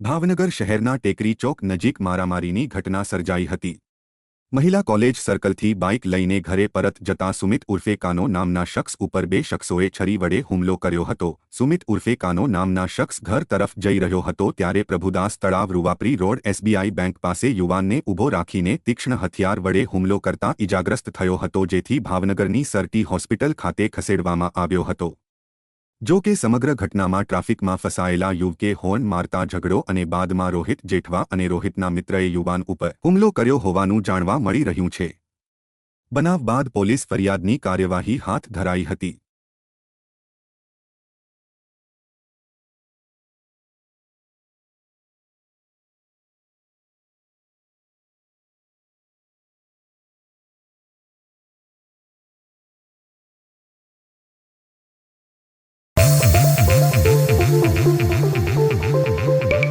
ભાવનગર શહેરના ટેકરી ચોક નજીક મારામારીની ઘટના સર્જાઈ હતી. મહિલા કોલેજ સર્કલથી બાઇક લઈને ઘરે પરત જતા સુમિત ઉર્ફે કાનો નામના શખ્સ ઉપર બે શખ્સોએ છરી વડે હુમલો કર્યો હતો. સુમિત ઉર્ફે કાનો નામના શખ્સ ઘર તરફ જઈ રહ્યો હતો ત્યારે પ્રભુદાસ તળાવ રૂવાપરી રોડ એસબીઆઈ બેંક પાસે યુવાનને ઊભો રાખીને તીક્ષ્ણ હથિયાર વડે હુમલો કરતા ઇજાગ્રસ્ત થયો હતો જેથી ભાવનગરની સરટી હોસ્પિટલ ખાતે ખસેડવામાં આવ્યો હતો. જો કે સમગ્ર ઘટનામાં ટ્રાફિકમાં ફસાયેલા યુવકે હોર્ન મારતા ઝઘડો અને બાદમાં રોહિત જેઠવા અને રોહિતના મિત્રએ યુવાન ઉપર હુમલો કર્યો હોવાનું જાણવા મળી રહ્યું છે. બનાવ બાદ પોલીસ ફરિયાદની કાર્યવાહી હાથ ધરાઈ હતી.